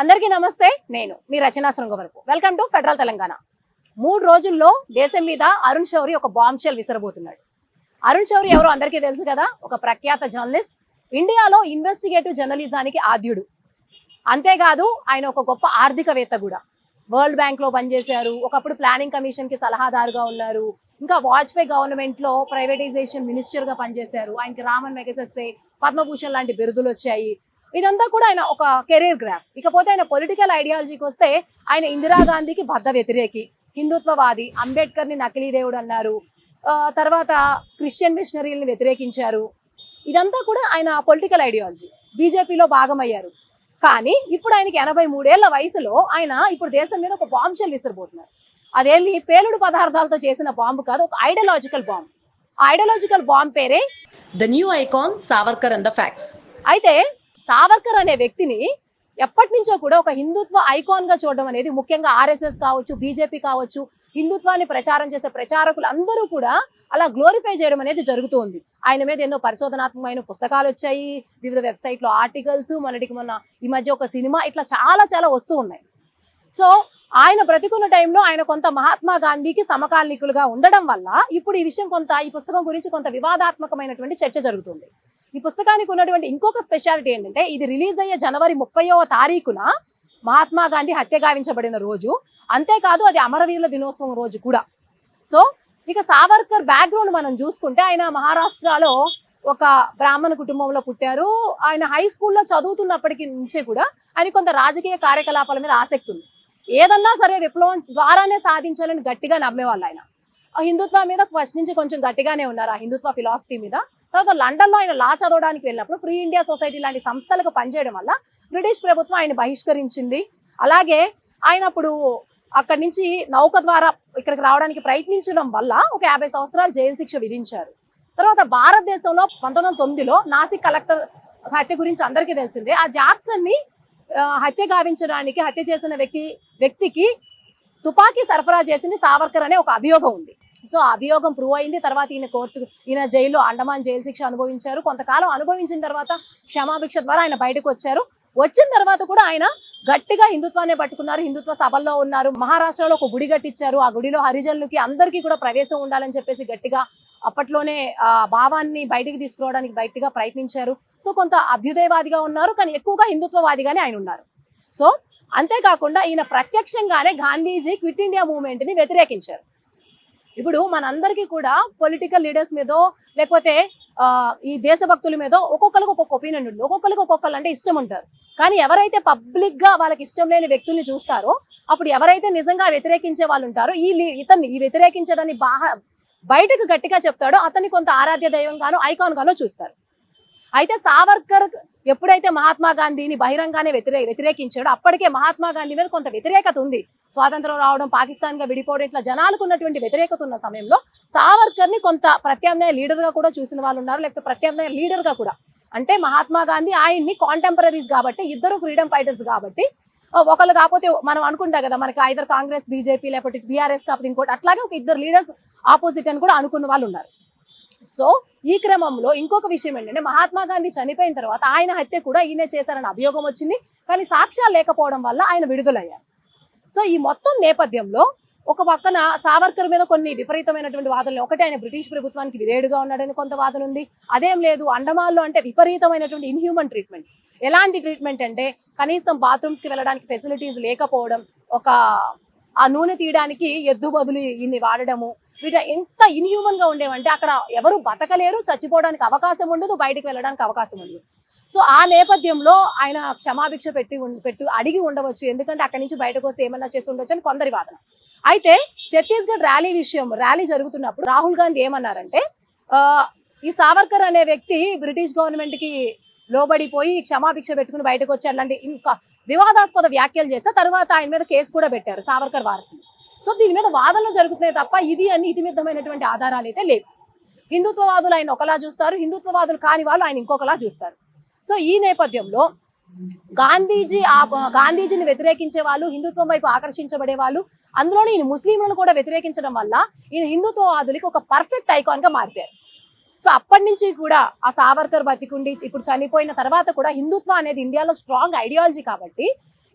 అందరికీ నమస్తే నేను మీ Rachana Srungavarapu. Welcome to Federal Telangana మూడు రోజుల్లో దేశం మీద అరుణ్ శౌరి ఒక బాంబ్షెల్ విసరబోతున్నాడు. అరుణ్ శౌరి ఎవరో అందరికీ తెలుసు కదా ఒక ప్రఖ్యాత జర్నలిస్ట్. ఇండియాలో ఇన్వెస్టిగేటివ్ జర్నలిజానికి ఆద్యుడు. అంతేకాదు ఆయన ఒక గొప్ప ఆర్థికవేత్త కూడా. వరల్డ్ బ్యాంక్లో పనిచేశారు ఒకప్పుడు ప్లానింగ్ కమిషన్కి సలహాదారుగా ఉన్నారు. ఇంకా వాజ్పేయి గవర్నమెంట్లో ప్రైవేటైజేషన్ మినిస్టర్గా పనిచేశారు. ఆయనకి రామన్ మెగసెస్తే పద్మభూషణ్ లాంటి బిరుదులు వచ్చాయి. ఇదంతా కూడా ఆయన ఒక కెరీర్ గ్రాఫ్ ఇకపోతే ఆయన పొలిటికల్ ఐడియాలజీకి వస్తే ఆయన ఇందిరాగాంధీకి బద్ద వ్యతిరేకి. హిందుత్వవాది అంబేద్కర్ని నకిలీ దేవుడు అన్నారు. తర్వాత క్రిస్టియన్ మిషనరీలను వ్యతిరేకించారు. ఇదంతా కూడా ఆయన పొలిటికల్ ఐడియాలజీ బీజేపీలో భాగమయ్యారు. కానీ ఇప్పుడు ఆయనకి ఎనభై మూడేళ్ళ వయసులో ఆయన ఇప్పుడు దేశం మీద ఒక బాంబ్ షెల్ విసిరిపోతున్నారు. అదేమి పేలుడు పదార్థాలతో చేసిన బాంబు కాదు ఒక ఐడియాలజికల్ బాంబ్ ఐడియాలజికల్ బాంబ్ పేరే The new icon Savarkar and the facts. అయితే సావర్కర్ అనే వ్యక్తిని ఎప్పటి నుంచో కూడా ఒక హిందుత్వ ఐకాన్గా చూడడం అనేది ముఖ్యంగా ఆర్ఎస్ఎస్ కావచ్చు బీజేపీ కావచ్చు హిందుత్వాన్ని ప్రచారం చేసే ప్రచారకులు అందరూ కూడా అలా గ్లోరిఫై చేయడం అనేది జరుగుతుంది ఆయన మీద ఎన్నో పరిశోధనాత్మకమైన పుస్తకాలు వచ్చాయి వివిధ వెబ్సైట్లో ఆర్టికల్స్ మొన్నటికి మొన్న ఈ మధ్య ఒక సినిమా ఇట్లా చాలా చాలా వస్తూ ఉన్నాయి. సో ఆయన బ్రతికున్న టైంలో ఆయన కొంత మహాత్మా గాంధీకి సమకాలీకులుగా ఉండడం వల్ల ఇప్పుడు ఈ విషయం కొంత ఈ పుస్తకం గురించి కొంత వివాదాత్మకమైనటువంటి చర్చ జరుగుతుంది. ఈ పుస్తకానికి ఉన్నటువంటి ఇంకొక స్పెషాలిటీ ఏంటంటే ఇది రిలీజ్ అయ్యే జనవరి ముప్పైవ తారీఖున మహాత్మా గాంధీ హత్య గావించబడిన రోజు. అంతేకాదు అది అమరవీరుల దినోత్సవం రోజు కూడా. సో ఇక సావర్కర్ బ్యాక్గ్రౌండ్ మనం చూసుకుంటే ఆయన మహారాష్ట్రలో ఒక బ్రాహ్మణ కుటుంబంలో పుట్టారు. ఆయన హై స్కూల్లో చదువుతున్నప్పటికీ నుంచే కూడా ఆయన కొంత రాజకీయ కార్యకలాపాల మీద ఆసక్తి ఉంది. ఏదన్నా సరే విప్లవం ద్వారానే సాధించాలని గట్టిగా నమ్మేవాళ్ళు ఆయన. ఆ హిందుత్వం మీద ఫస్ట్ కొంచెం గట్టిగానే ఉన్నారు ఆ హిందుత్వ ఫిలాసఫీ మీద. తర్వాత లండన్లో ఆయన లా చదవడానికి వెళ్ళినప్పుడు ఫ్రీ ఇండియా సొసైటీ లాంటి సంస్థలకు పనిచేయడం వల్ల బ్రిటిష్ ప్రభుత్వం ఆయన బహిష్కరించింది. అలాగే ఆయన అప్పుడు అక్కడి నుంచి నౌక ద్వారా ఇక్కడికి రావడానికి ప్రయత్నించడం వల్ల ఒక యాభై సంవత్సరాలు జైలు శిక్ష విధించారు. తర్వాత భారతదేశంలో పంతొమ్మిది వందల తొమ్మిదిలో నాసిక్ కలెక్టర్ హత్య గురించి అందరికీ తెలిసిందే. ఆ జాక్సన్ని హత్య గావించడానికి హత్య చేసిన వ్యక్తి వ్యక్తికి తుపాకీ సరఫరా చేసింది సావర్కర్ అనే ఒక అభియోగం ఉంది. సో అభియోగం ప్రూవ్ అయింది. తర్వాత ఈయన కోర్టు ఈయన జైల్లో అండమాన్ జైలు శిక్ష అనుభవించారు. కొంతకాలం అనుభవించిన తర్వాత క్షమాభిక్ష ద్వారా ఆయన బయటకు వచ్చారు. వచ్చిన తర్వాత కూడా ఆయన గట్టిగా హిందుత్వాన్ని పట్టుకున్నారు. హిందుత్వ సభల్లో ఉన్నారు. మహారాష్ట్రలో ఒక గుడి కట్టించారు. ఆ గుడిలో హరిజనులకి అందరికీ కూడా ప్రవేశం ఉండాలని చెప్పేసి గట్టిగా అప్పట్లోనే ఆ భావాన్ని బయటికి తీసుకురావడానికి బయటగా ప్రయత్నించారు. సో కొంత అభ్యుదయవాదిగా ఉన్నారు. కానీ ఎక్కువగా హిందుత్వవాదిగానే ఆయన ఉన్నారు. సో అంతేకాకుండా ఈయన ప్రత్యక్షంగానే గాంధీజీ క్విట్ ఇండియా మూవ్మెంట్ని వ్యతిరేకించారు. ఇప్పుడు మనందరికీ కూడా పొలిటికల్ లీడర్స్ మీదో లేకపోతే ఈ దేశభక్తుల మీద ఒక్కొక్కరికి ఒక్కొక్క ఒపీనియన్ ఉంటుంది. ఒక్కొక్కరికి ఒక్కొక్కరు అంటే ఇష్టం ఉంటారు. కానీ ఎవరైతే పబ్లిక్గా వాళ్ళకి ఇష్టం లేని వ్యక్తుల్ని చూస్తారో అప్పుడు ఎవరైతే నిజంగా వ్యతిరేకించే వాళ్ళు ఉంటారో ఈ లీ- ఇతన్ని ఈ వ్యతిరేకించేదాన్ని బాగా బయటకు గట్టిగా చెప్తాడో అతన్ని కొంత ఆరాధ్య దైవంగానో ఐకాన్ గానో చూస్తారు. అయితే సావర్కర్ ఎప్పుడైతే మహాత్మా గాంధీని బహిరంగానే వ్యతిరే వ్యతిరేకించాడో అప్పటికే మహాత్మా గాంధీ మీద కొంత వ్యతిరేకత ఉంది. స్వాతంత్రం రావడం పాకిస్తాన్గా విడిపోవడం ఇట్లా జనాలకు ఉన్నటువంటి వ్యతిరేకత ఉన్న సమయంలో సావర్కర్ని కొంత ప్రత్యామ్నాయ లీడర్గా కూడా చూసిన వాళ్ళు ఉన్నారు లేకపోతే ప్రత్యామ్నాయ లీడర్గా కూడా. అంటే మహాత్మా గాంధీ ఆయన్ని కాంటెంపరీస్ కాబట్టి ఇద్దరు ఫ్రీడమ్ ఫైటర్స్ కాబట్టి ఒకళ్ళు కాకపోతే మనం అనుకుంటాం కదా మనకి ఐదర్ కాంగ్రెస్ బీజేపీ లేకపోతే బీఆర్ఎస్ కాకపోతే ఇంకోటి అట్లాగే ఒక ఇద్దరు లీడర్స్ ఆపోజిట్ అని కూడా అనుకున్న వాళ్ళు ఉన్నారు. సో ఈ క్రమంలో ఇంకొక విషయం ఏంటంటే మహాత్మా గాంధీ చనిపోయిన తర్వాత ఆయన హత్య కూడా ఈయనే చేశారని అభియోగం వచ్చింది. కానీ సాక్ష్యాలు లేకపోవడం వల్ల ఆయన విడుదలయ్యారు. సో ఈ మొత్తం నేపథ్యంలో ఒక పక్కన సావర్కర్ మీద కొన్ని విపరీతమైనటువంటి వాదనలు ఒకటి ఆయన బ్రిటిష్ ప్రభుత్వానికి విధేయుడుగా ఉన్నాడని కొంత వాదన ఉంది. అదేం లేదు అండమాన్లో అంటే విపరీతమైనటువంటి ఇన్హ్యూమన్ ట్రీట్మెంట్ ఎలాంటి ట్రీట్మెంట్ అంటే కనీసం బాత్రూమ్స్కి వెళ్ళడానికి ఫెసిలిటీస్ లేకపోవడం ఒక ఆ నూనె తీయడానికి ఎద్దు బదులు ఇన్ని వాడడము వీట ఎంత ఇన్హ్యూమన్గా ఉండేవంటే అక్కడ ఎవరు బతకలేరు చచ్చిపోవడానికి అవకాశం ఉండదు బయటకు వెళ్ళడానికి అవకాశం ఉండదు. సో ఆ నేపథ్యంలో ఆయన క్షమాభిక్ష పెట్టి పెట్టి అడిగి ఉండవచ్చు. ఎందుకంటే అక్కడి నుంచి బయటకు వస్తే ఏమన్నా చేసి ఉండొచ్చు అని కొందరి వాదన. అయితే ఛత్తీస్గఢ్ ర్యాలీ విషయం ర్యాలీ జరుగుతున్నప్పుడు రాహుల్ గాంధీ ఏమన్నారంటే ఈ సావర్కర్ అనే వ్యక్తి బ్రిటిష్ గవర్నమెంట్కి లోబడిపోయి క్షమాభిక్ష పెట్టుకుని బయటకు వచ్చి అలాంటి ఇంకా వివాదాస్పద వ్యాఖ్యలు చేస్తే తర్వాత ఆయన మీద కేసు కూడా పెట్టారు సావర్కర్ వారసులు. సో దీని మీద వాదనలు జరుగుతున్నాయి తప్ప ఇది అని ఇతిమిద్దమైనటువంటి ఆధారాలు అయితే లేవు. హిందుత్వవాదులు ఆయన ఒకలా చూస్తారు హిందుత్వవాదులు కాని వాళ్ళు ఆయన ఇంకొకలా చూస్తారు. సో ఈ నేపథ్యంలో గాంధీజీ ఆ గాంధీజీని వ్యతిరేకించే వాళ్ళు హిందుత్వం వైపు ఆకర్షించబడే వాళ్ళు అందులోనే ఈయన ముస్లింలను కూడా వ్యతిరేకించడం వల్ల ఈయన హిందుత్వవాదులకి ఒక పర్ఫెక్ట్ ఐకాన్గా మారిపోయారు. సో అప్పటి నుంచి కూడా ఆ సావర్కర్ బతికుండి ఇప్పుడు చనిపోయిన తర్వాత కూడా హిందుత్వ అనేది ఇండియాలో స్ట్రాంగ్ ఐడియాలజీ కాబట్టి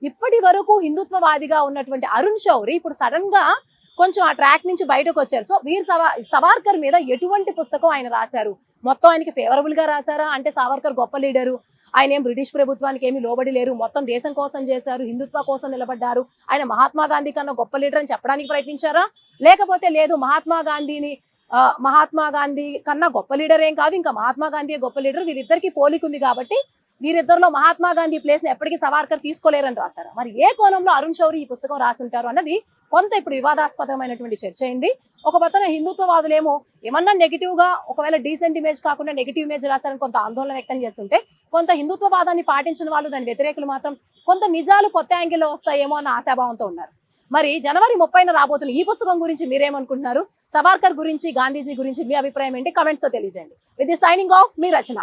ఇప్పటి వరకు హిందుత్వవాదిగా ఉన్నటువంటి అరుణ్ శౌరి ఇప్పుడు సడన్గా కొంచెం ఆ ట్రాక్ నుంచి బయటకు వచ్చారు. సో వీర్ సవా సవార్కర్ మీద ఎటువంటి పుస్తకం ఆయన రాశారు? మొత్తం ఆయనకి ఫేవరబుల్గా రాశారా? అంటే సావర్కర్ గొప్ప లీడరు. ఆయన ఏం బ్రిటిష్ ప్రభుత్వానికి ఏమి లోబడి లేరు. మొత్తం దేశం కోసం చేశారు. హిందుత్వ కోసం నిలబడ్డారు. ఆయన మహాత్మా గాంధీ కన్నా గొప్ప లీడర్ అని చెప్పడానికి ప్రయత్నించారా? లేకపోతే లేదు మహాత్మా గాంధీని ఆ, మహాత్మా గాంధీ కన్నా గొప్ప లీడర్ ఏం కాదు. ఇంకా మహాత్మా గాంధీ గొప్ప లీడర్. వీరిద్దరికి పోలికుంది కాబట్టి వీరిద్దరిలో మహాత్మా గాంధీ ప్లేస్ని ఎప్పటికీ సవార్కర్ తీసుకోలేరని రాశారు. మరి ఏ కోణంలో అరుణ్ శౌరి ఈ పుస్తకం రాసుంటారు అన్నది కొంత ఇప్పుడు వివాదాస్పదమైనటువంటి చర్చ అయింది. ఒక పక్కన హిందుత్వవాదులేమో ఏమన్నా నెగిటివ్గా ఒకవేళ డీసెంట్ ఇమేజ్ కాకుండా నెగిటివ్ ఇమేజ్ రాశారని కొంత ఆందోళన వ్యక్తం చేస్తుంటే కొంత హిందుత్వవాదాన్ని పాటించిన వాళ్ళు దాని వ్యతిరేకులు మాత్రం కొంత నిజాలు కొత్త యాంగిల్లో వస్తాయేమో అన్న ఆశాభావంతో ఉన్నారు. మరి జనవరి ముప్పైన రాబోతున్న ఈ పుస్తకం గురించి మీరేమనుకుంటున్నారు? సవార్కర్ గురించి గాంధీజీ గురించి మీ అభిప్రాయం ఏంటి? కమెంట్స్తో తెలియజేయండి. విత్ సైనింగ్ ఆఫ్ మీ రచన.